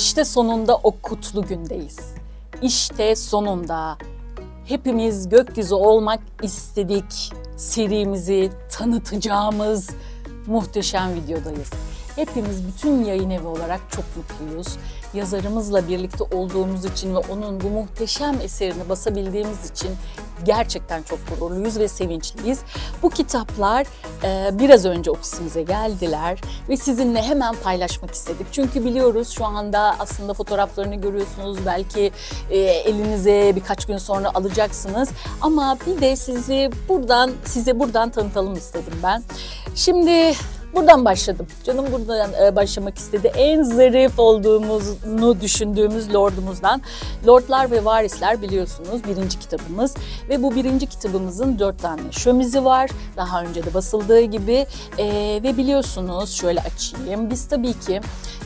İşte sonunda o kutlu gündeyiz. İşte sonunda hepimiz gökyüzü olmak istedik. Serimizi tanıtacağımız muhteşem videodayız. Hepimiz bütün yayın evi olarak çok mutluyuz. Yazarımızla birlikte olduğumuz için ve onun bu muhteşem eserini basabildiğimiz için gerçekten çok gururluyuz ve sevinçliyiz. Bu kitaplar e, biraz önce ofisimize geldiler ve sizinle hemen paylaşmak istedik. Çünkü biliyoruz şu anda aslında fotoğraflarını görüyorsunuz. Belki e, elinize birkaç gün sonra alacaksınız. Ama bir de sizi buradan size buradan tanıtalım istedim ben. Şimdi Buradan başladım. Canım buradan e, başlamak istedi. En zarif olduğumuzu düşündüğümüz Lord'umuzdan. Lordlar ve Varisler biliyorsunuz birinci kitabımız. Ve bu birinci kitabımızın dört tane şömizi var. Daha önce de basıldığı gibi. E, ve biliyorsunuz şöyle açayım. Biz tabii ki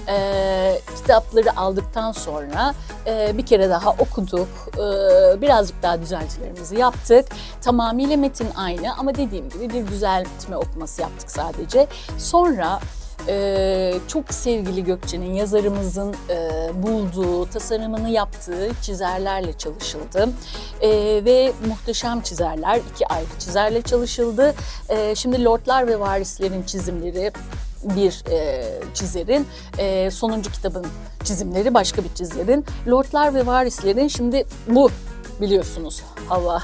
e, kitapları aldıktan sonra e, bir kere daha okuduk. E, birazcık daha düzeltilerimizi yaptık. Tamamıyla metin aynı ama dediğim gibi bir düzeltme okuması yaptık sadece. Sonra e, çok sevgili Gökçe'nin yazarımızın e, bulduğu, tasarımını yaptığı çizerlerle çalışıldı. E, ve muhteşem çizerler, iki ayrı çizerle çalışıldı. E, şimdi Lordlar ve Varislerin çizimleri bir e, çizerin, e, sonuncu kitabın çizimleri başka bir çizerin. Lordlar ve Varislerin şimdi bu biliyorsunuz hava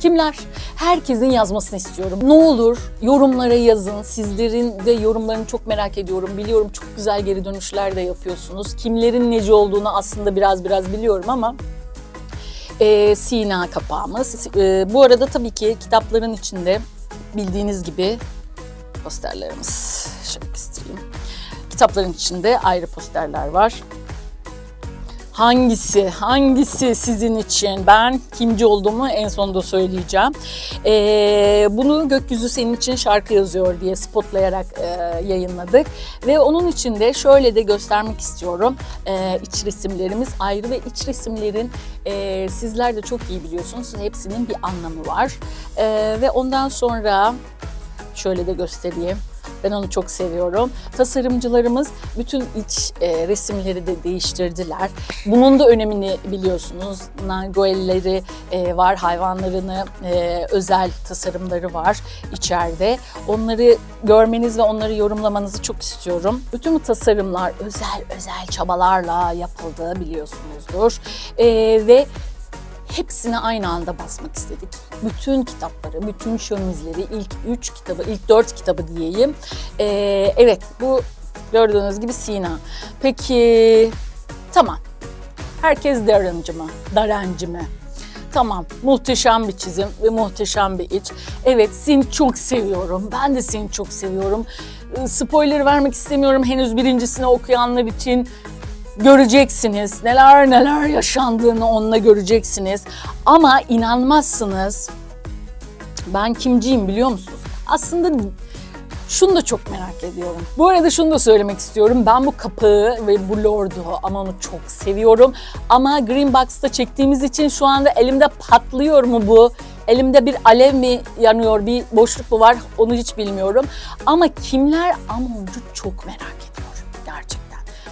Kimler? Herkesin yazmasını istiyorum. Ne olur yorumlara yazın. Sizlerin de yorumlarını çok merak ediyorum. Biliyorum çok güzel geri dönüşler de yapıyorsunuz. Kimlerin neci olduğunu aslında biraz biraz biliyorum ama e, Sina kapağımız. E, bu arada tabii ki kitapların içinde bildiğiniz gibi posterlerimiz. Şöyle göstereyim. Kitapların içinde ayrı posterler var. Hangisi, hangisi sizin için? Ben kimci olduğumu en sonunda söyleyeceğim. Ee, bunu Gökyüzü Senin için şarkı yazıyor diye spotlayarak e, yayınladık. Ve onun için de şöyle de göstermek istiyorum. Ee, iç resimlerimiz ayrı ve iç resimlerin e, sizler de çok iyi biliyorsunuz. Hepsinin bir anlamı var. Ee, ve ondan sonra şöyle de göstereyim. Ben onu çok seviyorum. Tasarımcılarımız bütün iç e, resimleri de değiştirdiler. Bunun da önemini biliyorsunuz. Nagoelleri e, var, hayvanlarını e, özel tasarımları var içeride. Onları görmeniz ve onları yorumlamanızı çok istiyorum. Bütün bu tasarımlar özel özel çabalarla yapıldı biliyorsunuzdur. E, ve hepsini aynı anda basmak istedik. Bütün kitapları, bütün şömizleri, ilk üç kitabı, ilk dört kitabı diyeyim. Ee, evet bu gördüğünüz gibi Sina. Peki tamam. Herkes Darren'cı mı? Darren'cı mı? Tamam, muhteşem bir çizim ve muhteşem bir iç. Evet, seni çok seviyorum. Ben de seni çok seviyorum. Ee, Spoiler vermek istemiyorum henüz birincisini okuyanlar için göreceksiniz. Neler neler yaşandığını onunla göreceksiniz. Ama inanmazsınız. Ben kimciyim biliyor musunuz? Aslında şunu da çok merak ediyorum. Bu arada şunu da söylemek istiyorum. Ben bu kapağı ve bu lordu ama onu çok seviyorum. Ama Green Box'ta çektiğimiz için şu anda elimde patlıyor mu bu? Elimde bir alev mi yanıyor, bir boşluk mu var onu hiç bilmiyorum. Ama kimler Amoncu çok merak gerçekten.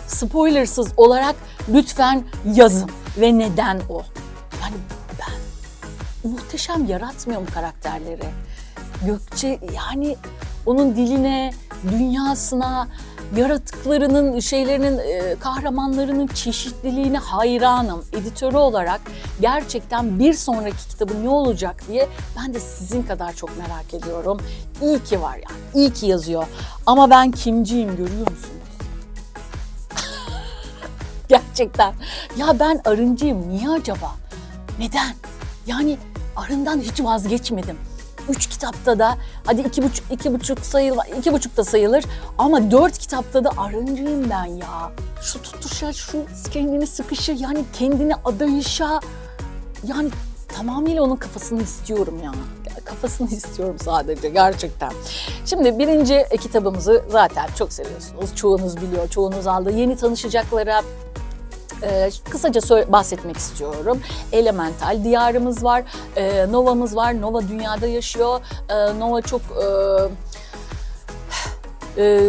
Spoilersız olarak lütfen yazın ve neden o? Yani ben muhteşem yaratmıyor mu karakterleri? Gökçe yani onun diline, dünyasına, yaratıklarının, şeylerinin, e, kahramanlarının çeşitliliğine hayranım. Editörü olarak gerçekten bir sonraki kitabı ne olacak diye ben de sizin kadar çok merak ediyorum. İyi ki var yani, iyi ki yazıyor. Ama ben kimciyim görüyor musunuz? Gerçekten. Ya ben arıncıyım. Niye acaba? Neden? Yani arından hiç vazgeçmedim. Üç kitapta da hadi iki buçuk, iki buçuk sayılır, iki buçuk da sayılır ama dört kitapta da arıncıyım ben ya. Şu tutuşa, şu kendini sıkışı yani kendini adayışa yani tamamıyla onun kafasını istiyorum ya. Kafasını istiyorum sadece gerçekten. Şimdi birinci kitabımızı zaten çok seviyorsunuz. Çoğunuz biliyor, çoğunuz aldı. Yeni tanışacaklara ee, kısaca bahsetmek istiyorum. Elemental diyarımız var, ee, Nova'mız var. Nova dünyada yaşıyor. Ee, Nova çok e, e,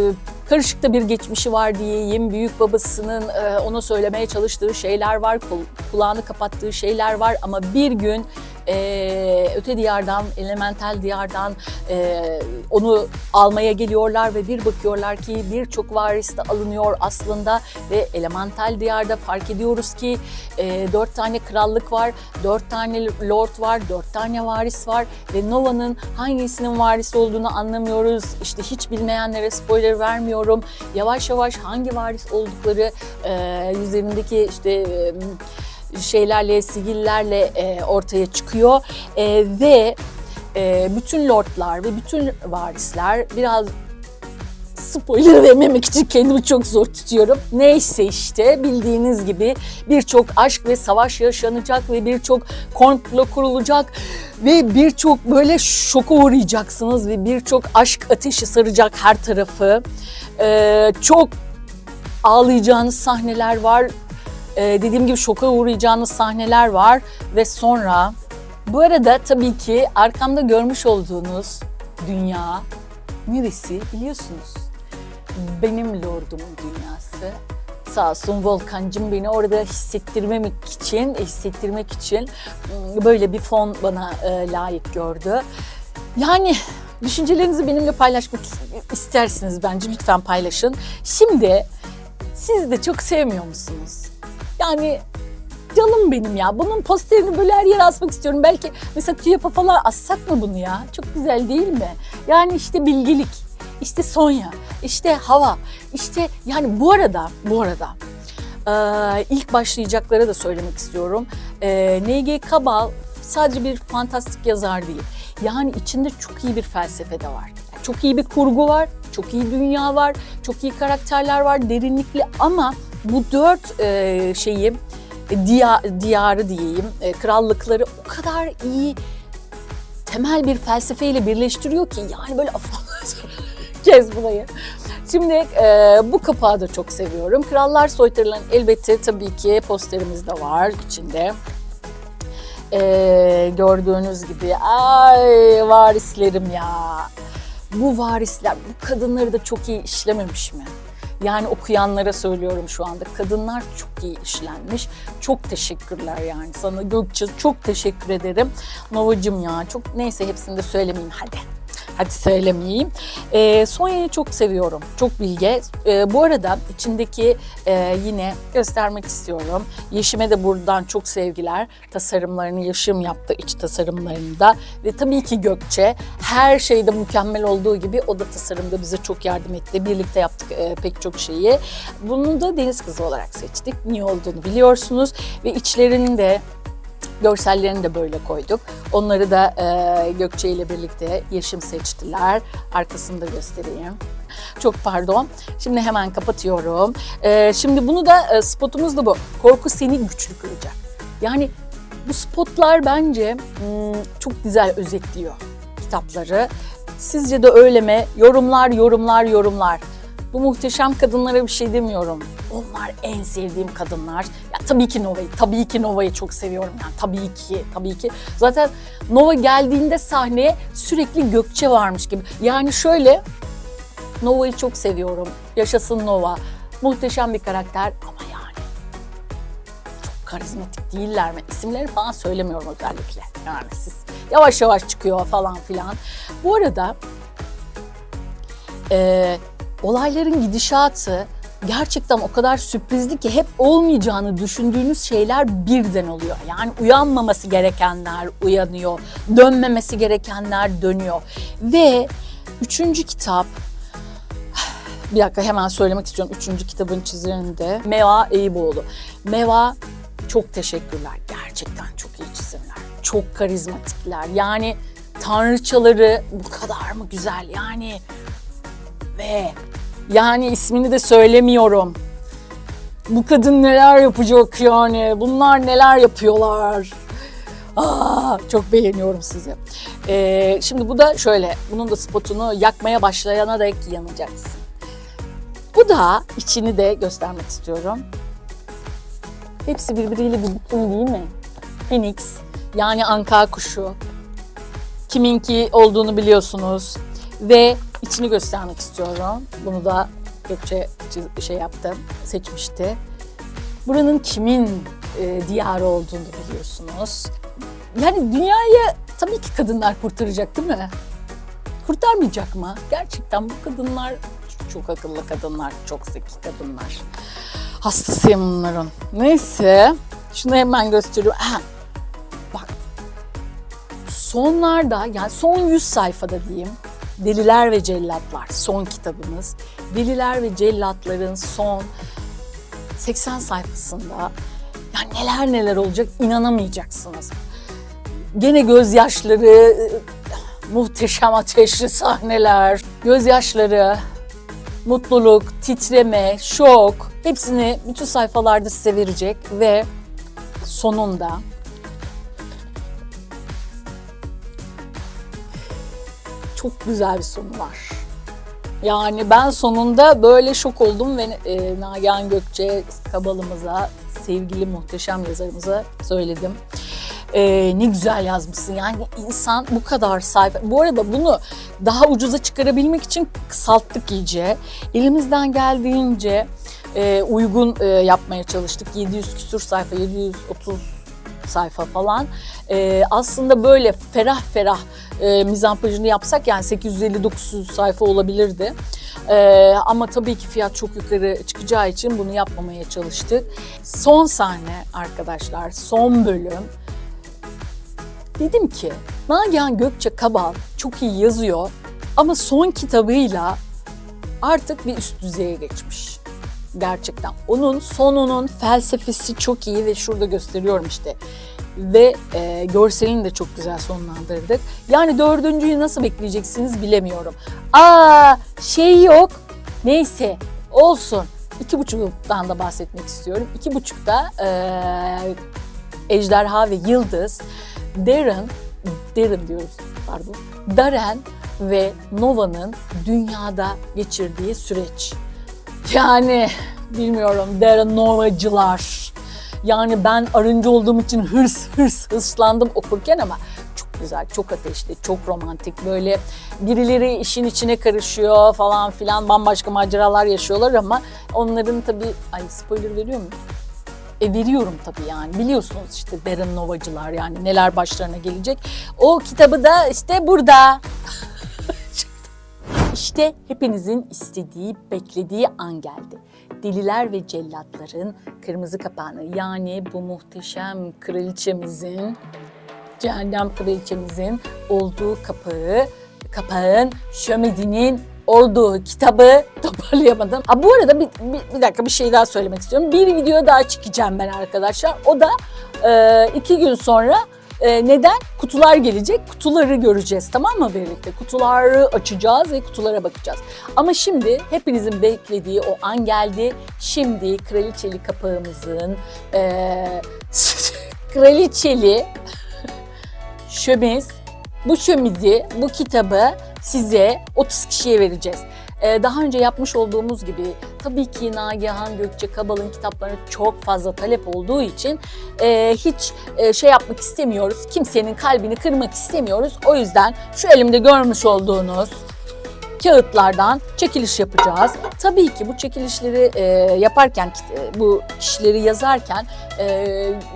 karışık bir geçmişi var diyeyim. Büyük babasının e, ona söylemeye çalıştığı şeyler var, kul- kulağını kapattığı şeyler var ama bir gün e, öte diyardan, elemental diyardan e, onu almaya geliyorlar ve bir bakıyorlar ki birçok varis de alınıyor aslında ve elemental diyarda fark ediyoruz ki e, dört tane krallık var, dört tane lord var, dört tane varis var ve Nova'nın hangisinin varisi olduğunu anlamıyoruz. İşte hiç bilmeyenlere spoiler vermiyorum. Yavaş yavaş hangi varis oldukları e, üzerindeki işte e, şeylerle, sigillerle e, ortaya çıkıyor E, ve e, bütün lordlar ve bütün varisler biraz spoiler vermemek için kendimi çok zor tutuyorum. Neyse işte bildiğiniz gibi birçok aşk ve savaş yaşanacak ve birçok komplo kurulacak ve birçok böyle şoka uğrayacaksınız ve birçok aşk ateşi saracak her tarafı. Ee, çok ağlayacağınız sahneler var. Ee, dediğim gibi şoka uğrayacağınız sahneler var ve sonra bu arada tabii ki arkamda görmüş olduğunuz dünya neresi biliyorsunuz. Benim lordumun dünyası. Sağ olsun Volkan'cım beni orada hissettirmemek için, hissettirmek için ım, böyle bir fon bana e, layık gördü. Yani düşüncelerinizi benimle paylaşmak istersiniz bence lütfen paylaşın. Şimdi siz de çok sevmiyor musunuz? Yani canım benim ya. Bunun posterini böyle her yere asmak istiyorum. Belki mesela TÜYAP'a falan assak mı bunu ya? Çok güzel değil mi? Yani işte bilgelik, işte Sonya, işte hava, işte yani bu arada, bu arada ilk başlayacaklara da söylemek istiyorum. Eee N.G. Kabal sadece bir fantastik yazar değil. Yani içinde çok iyi bir felsefe de var. Çok iyi bir kurgu var, çok iyi dünya var, çok iyi karakterler var, derinlikli ama bu dört eee, şeyi e, diya, diyarı diyeyim, e, krallıkları o kadar iyi temel bir felsefeyle birleştiriyor ki yani böyle kez burayı. Şimdi e, bu kapağı da çok seviyorum. Krallar Soytarıların elbette tabii ki posterimiz de var içinde. E, gördüğünüz gibi ay varislerim ya. Bu varisler bu kadınları da çok iyi işlememiş mi? Yani okuyanlara söylüyorum şu anda. Kadınlar çok iyi işlenmiş. Çok teşekkürler yani sana Gökçe. Çok teşekkür ederim. Novacım ya çok neyse hepsini de söylemeyeyim hadi. Hadi söylemeyeyim. Ee, Sonya'yı çok seviyorum. Çok bilge. Ee, bu arada içindeki e, yine göstermek istiyorum. Yeşim'e de buradan çok sevgiler. Tasarımlarını Yeşim yaptı iç tasarımlarında. Ve tabii ki Gökçe her şeyde mükemmel olduğu gibi o da tasarımda bize çok yardım etti. Birlikte yaptık e, pek çok şeyi. Bunu da Deniz Kızı olarak seçtik. Niye olduğunu biliyorsunuz. Ve içlerinin de Görsellerini de böyle koyduk. Onları da e, Gökçe ile birlikte Yeşim seçtiler. Arkasını da göstereyim. Çok pardon. Şimdi hemen kapatıyorum. E, şimdi bunu da e, spotumuz da bu. Korku seni güçlü kılacak. Yani bu spotlar bence hmm, çok güzel özetliyor kitapları. Sizce de öyle mi? Yorumlar, yorumlar, yorumlar. Bu muhteşem kadınlara bir şey demiyorum. Onlar en sevdiğim kadınlar. Ya tabii ki Nova'yı, tabii ki Nova'yı çok seviyorum yani tabii ki, tabii ki. Zaten Nova geldiğinde sahneye sürekli Gökçe varmış gibi. Yani şöyle, Nova'yı çok seviyorum. Yaşasın Nova. Muhteşem bir karakter ama yani çok karizmatik değiller mi? İsimlerini falan söylemiyorum özellikle. Yani siz yavaş yavaş çıkıyor falan filan. Bu arada e, olayların gidişatı gerçekten o kadar sürprizli ki hep olmayacağını düşündüğünüz şeyler birden oluyor. Yani uyanmaması gerekenler uyanıyor, dönmemesi gerekenler dönüyor. Ve üçüncü kitap, bir dakika hemen söylemek istiyorum üçüncü kitabın çizerinde Meva Eyüboğlu. Meva çok teşekkürler. Gerçekten çok iyi çizimler. Çok karizmatikler. Yani tanrıçaları bu kadar mı güzel? Yani ve yani ismini de söylemiyorum. Bu kadın neler yapacak yani? Bunlar neler yapıyorlar? Aa, çok beğeniyorum sizi. Ee, şimdi bu da şöyle, bunun da spotunu yakmaya başlayana dek yanacaksın. Bu da içini de göstermek istiyorum. Hepsi birbiriyle bütün değil mi? Phoenix, yani anka kuşu. Kiminki olduğunu biliyorsunuz. Ve içini göstermek istiyorum. Bunu da Gökçe şey yaptı, seçmişti. Buranın kimin e, diyarı olduğunu biliyorsunuz. Yani dünyayı tabii ki kadınlar kurtaracak değil mi? Kurtarmayacak mı? Gerçekten bu kadınlar çok akıllı kadınlar, çok zeki kadınlar. Hastasıyım bunların. Neyse, şunu hemen gösteriyorum. Ha, bak, sonlarda yani son 100 sayfada diyeyim. Deliler ve Cellatlar son kitabımız. Deliler ve Cellatların son 80 sayfasında ya neler neler olacak inanamayacaksınız. Gene gözyaşları, e, muhteşem ateşli sahneler, gözyaşları, mutluluk, titreme, şok hepsini bütün sayfalarda size verecek ve sonunda çok güzel bir sonu var. Yani ben sonunda böyle şok oldum ve e, Nagihan Gökçe Kabalımıza, sevgili muhteşem yazarımıza söyledim. E, ne güzel yazmışsın. Yani insan bu kadar sayfa. Bu arada bunu daha ucuza çıkarabilmek için kısalttık iyice. Elimizden geldiğince e, uygun e, yapmaya çalıştık. 700 küsur sayfa, 730 sayfa falan. Ee, aslında böyle ferah ferah e, mizampajını yapsak yani 850-900 sayfa olabilirdi. Ee, ama tabii ki fiyat çok yukarı çıkacağı için bunu yapmamaya çalıştık. Son sahne arkadaşlar, son bölüm. Dedim ki Nagihan Gökçe Kabal çok iyi yazıyor ama son kitabıyla artık bir üst düzeye geçmiş gerçekten. Onun sonunun felsefesi çok iyi ve şurada gösteriyorum işte. Ve e, görselini de çok güzel sonlandırdık. Yani dördüncüyü nasıl bekleyeceksiniz bilemiyorum. Aa şey yok. Neyse olsun. İki buçuktan da bahsetmek istiyorum. İki buçukta e, Ejderha ve Yıldız, Darren, Darren diyoruz pardon, Darren ve Nova'nın dünyada geçirdiği süreç. Yani bilmiyorum Darren Nova'cılar. Yani ben arıncı olduğum için hırs hırs hırslandım okurken ama çok güzel, çok ateşli, çok romantik. Böyle birileri işin içine karışıyor falan filan bambaşka maceralar yaşıyorlar ama onların tabii... Ay spoiler veriyor muyum? E veriyorum tabii yani. Biliyorsunuz işte Darren Nova'cılar yani neler başlarına gelecek. O kitabı da işte burada. İşte hepinizin istediği, beklediği an geldi. Deliler ve cellatların kırmızı kapağını yani bu muhteşem kraliçemizin, cehennem kraliçemizin olduğu kapağı, kapağın şömedinin olduğu kitabı toparlayamadım. Ha, bu arada bir, bir, bir dakika bir şey daha söylemek istiyorum. Bir video daha çekeceğim ben arkadaşlar. O da e, iki gün sonra e, neden? Kutular gelecek. Kutuları göreceğiz tamam mı birlikte? Kutuları açacağız ve kutulara bakacağız. Ama şimdi hepinizin beklediği o an geldi. Şimdi kraliçeli kapağımızın e, kraliçeli şömiz bu şömizi, bu kitabı size 30 kişiye vereceğiz. Ee, daha önce yapmış olduğumuz gibi tabii ki Nagihan Gökçe Kabal'ın kitaplarına çok fazla talep olduğu için e, hiç e, şey yapmak istemiyoruz. Kimsenin kalbini kırmak istemiyoruz. O yüzden şu elimde görmüş olduğunuz kağıtlardan çekiliş yapacağız. Tabii ki bu çekilişleri e, yaparken, e, bu kişileri yazarken e,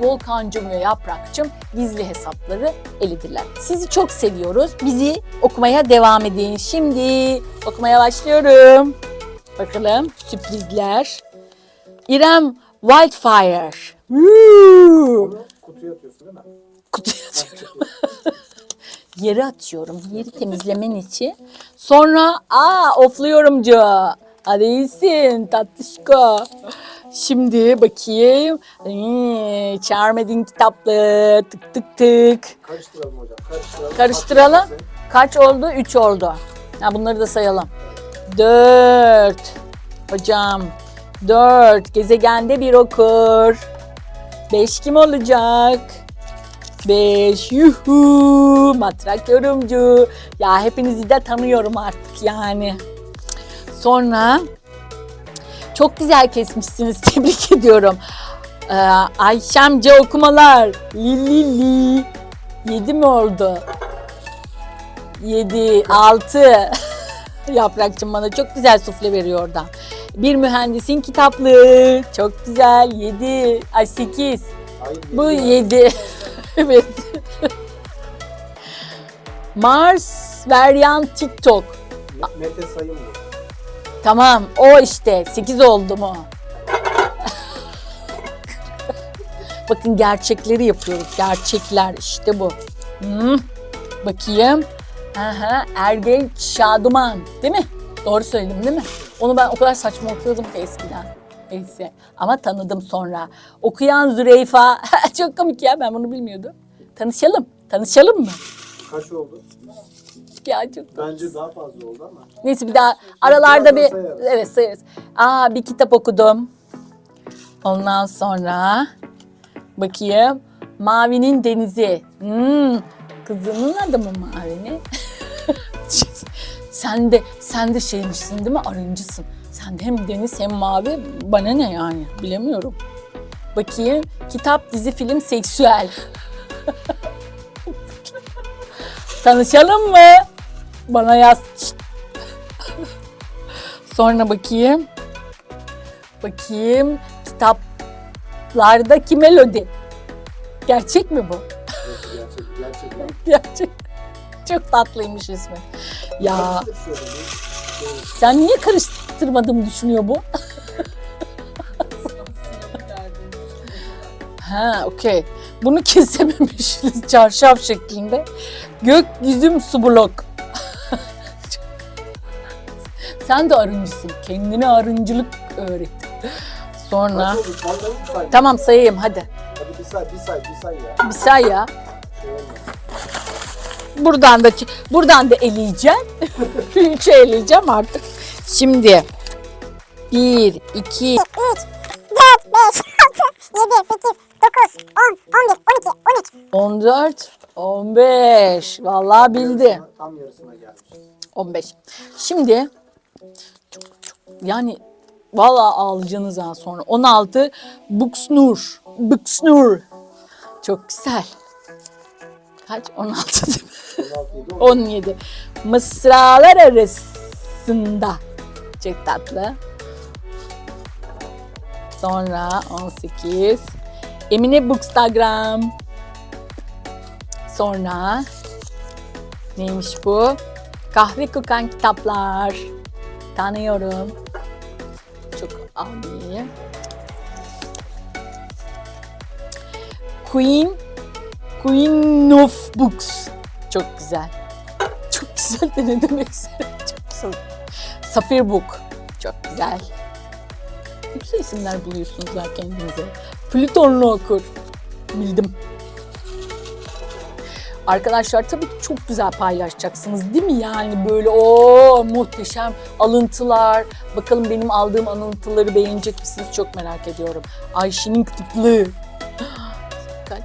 Volkancım ve Yaprakçım gizli hesapları elidirler. Sizi çok seviyoruz. Bizi okumaya devam edin. Şimdi okumaya başlıyorum. Bakalım sürprizler. İrem Wildfire. Woo! Kutuya atıyorsun değil mi? kutuya atıyorum. Yeri atıyorum. Yeri temizlemen için. Sonra aa ofluyorumcu. Hadi iyisin tatlışko. Şimdi bakayım. Hmm, Charmedin kitaplı. Tık tık tık. Karıştıralım hocam. Karıştıralım. Karıştıralım. Kaç oldu? 3 oldu. Ha, bunları da sayalım. 4. Hocam. 4. Gezegende bir okur. 5 kim olacak? 5. Yuhu. Matrak yorumcu. Ya hepinizi de tanıyorum artık yani. Sonra çok güzel kesmişsiniz. Tebrik ediyorum. Ee, Ayşemce okumalar. Li li li. 7 mi oldu? 7, 6. Yaprakçım bana çok güzel sufle veriyor oradan. Bir mühendisin kitaplığı. Çok güzel. 7. Ay 8. Hayır. Bu yedi. 7. evet. Mars Veryan TikTok. Me- Mete sayım bu. Tamam o işte 8 oldu mu? Bakın gerçekleri yapıyoruz. Gerçekler işte bu. Hmm. Bakayım. Aha, Ergenç Şaduman değil mi? Doğru söyledim değil mi? Onu ben o kadar saçma okuyordum ki eskiden. Neyse ama tanıdım sonra. Okuyan Züleyfa. Çok komik ya ben bunu bilmiyordum. Tanışalım. Tanışalım mı? Kaç oldu? Ya çok Bence daha fazla oldu ama. Neyse bir daha aralarda bir sayarız. evet sayarız. Aa bir kitap okudum. Ondan sonra bakayım. Mavi'nin Denizi. Hmm, kızının adı mı Mavi ne? sen de sen de şeymişsin değil mi? Arıncısın. Sen hem deniz hem mavi. Bana ne yani? Bilemiyorum. Bakayım. Kitap, dizi, film, seksüel. Tanışalım mı? Bana yaz. Sonra bakayım. Bakayım. Kitaplardaki melodi. Gerçek mi bu? Gerçek, gerçekten. Gerçek. Çok tatlıymış ismi. Ya sen niye karıştırmadığımı düşünüyor bu? ha okey. Bunu kesememişiz çarşaf şeklinde. Gökyüzüm su blok. Sen de arıncısın. Kendine arıncılık öğret. Sonra tamam sayayım hadi. Hadi bir say, bir say, bir say ya. Bir say ya. Buradan da buradan da eleyeceğim. Üçe eleyeceğim artık. Şimdi 1, 2, 3, 4, 5, 6, 7, 8, 9, 10, 11, 12, 13. 14, 15. Vallahi bildi. Tam yarısına gelmiş. 15. Şimdi çok, çok, yani vallahi ağlayacaksınız ha sonra. 16 Buxnur. Buxnur. Çok güzel. Kaç? 16 değil mi? 16 yedi oldu. 17. Mısralar arasında. Çok tatlı. Sonra 18. Emine Bookstagram. Sonra neymiş bu? Kahve kokan kitaplar. Tanıyorum. Çok abi. Queen Queen of Books. Çok güzel. Çok güzel de ne demek. Çok güzel. Safir Book. Çok güzel. Güzel isimler buluyorsunuz ya kendinize. Plütonlu okur. Bildim. Arkadaşlar tabii ki çok güzel paylaşacaksınız değil mi yani böyle o muhteşem alıntılar. Bakalım benim aldığım alıntıları beğenecek misiniz çok merak ediyorum. Ayşe'nin kıtıklığı. Kaç?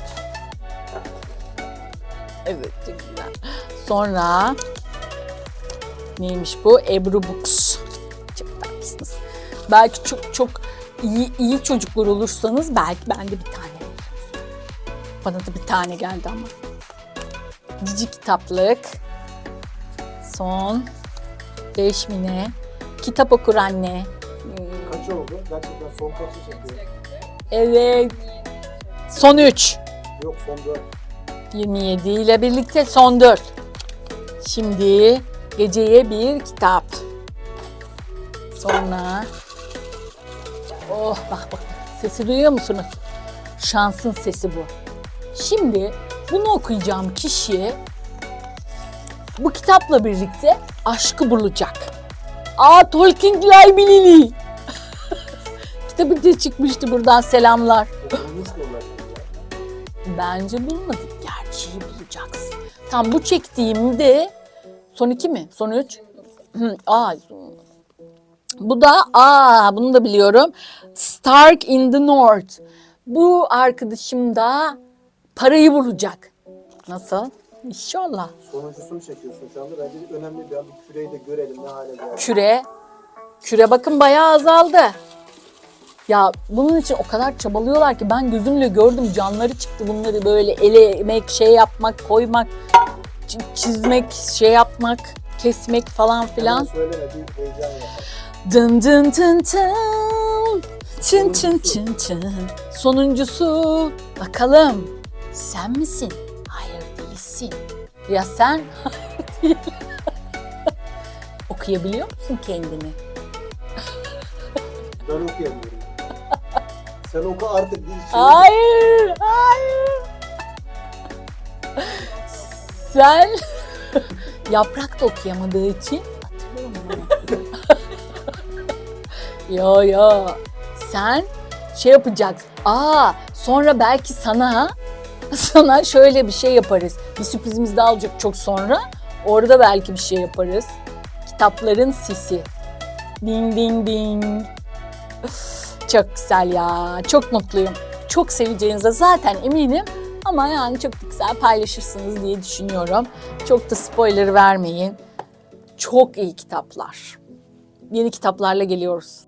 Evet çok güzel. Sonra neymiş bu? Ebru Books. Çok tatlısınız. Belki çok çok iyi, iyi çocuklar olursanız belki ben de bir tane. Bana da bir tane geldi ama. Cici kitaplık. Son. Beş mine. Kitap okur anne. Kaç oldu? Gerçekten son kaçı çekiyor? Evet. Son 3. Yok son 4. 27 ile birlikte son 4. Şimdi geceye bir kitap. Sonra Oh bak bak sesi duyuyor musunuz? Şansın sesi bu. Şimdi bunu okuyacağım kişi bu kitapla birlikte aşkı bulacak. Aa Tolkien Library. Kitabı da çıkmıştı buradan selamlar. Bence bulmadık. Gerçeği bulacaksın. Tam bu çektiğimde son iki mi? Son üç? Aa, bu da aa bunu da biliyorum. Stark in the North. Bu arkadaşım da parayı bulacak. Nasıl? İnşallah. Sonuncusunu çekiyorsun şu anda. Bence önemli bir an. Küreyi de görelim ne hale geldi. Küre. Küre bakın bayağı azaldı. Ya bunun için o kadar çabalıyorlar ki ben gözümle gördüm canları çıktı bunları böyle ele emek şey yapmak koymak çizmek şey yapmak kesmek falan filan. söyleme bir heyecan yapar. Dın dın dın dın. Çın çın çın çın. Sonuncusu. Bakalım. Sen misin? Hayır değilsin. Ya sen? Hayır değil. Okuyabiliyor musun kendini? Ben okuyamıyorum. Sen oku artık dil şey. Hayır, hayır. Sen yaprak da okuyamadığı için yo yo. Sen şey yapacaksın. Aa, sonra belki sana sana şöyle bir şey yaparız. Bir sürprizimiz daha olacak çok sonra. Orada belki bir şey yaparız. Kitapların sisi. Ding ding ding. Çok güzel ya. Çok mutluyum. Çok seveceğinize zaten eminim. Ama yani çok da güzel paylaşırsınız diye düşünüyorum. Çok da spoiler vermeyin. Çok iyi kitaplar. Yeni kitaplarla geliyoruz.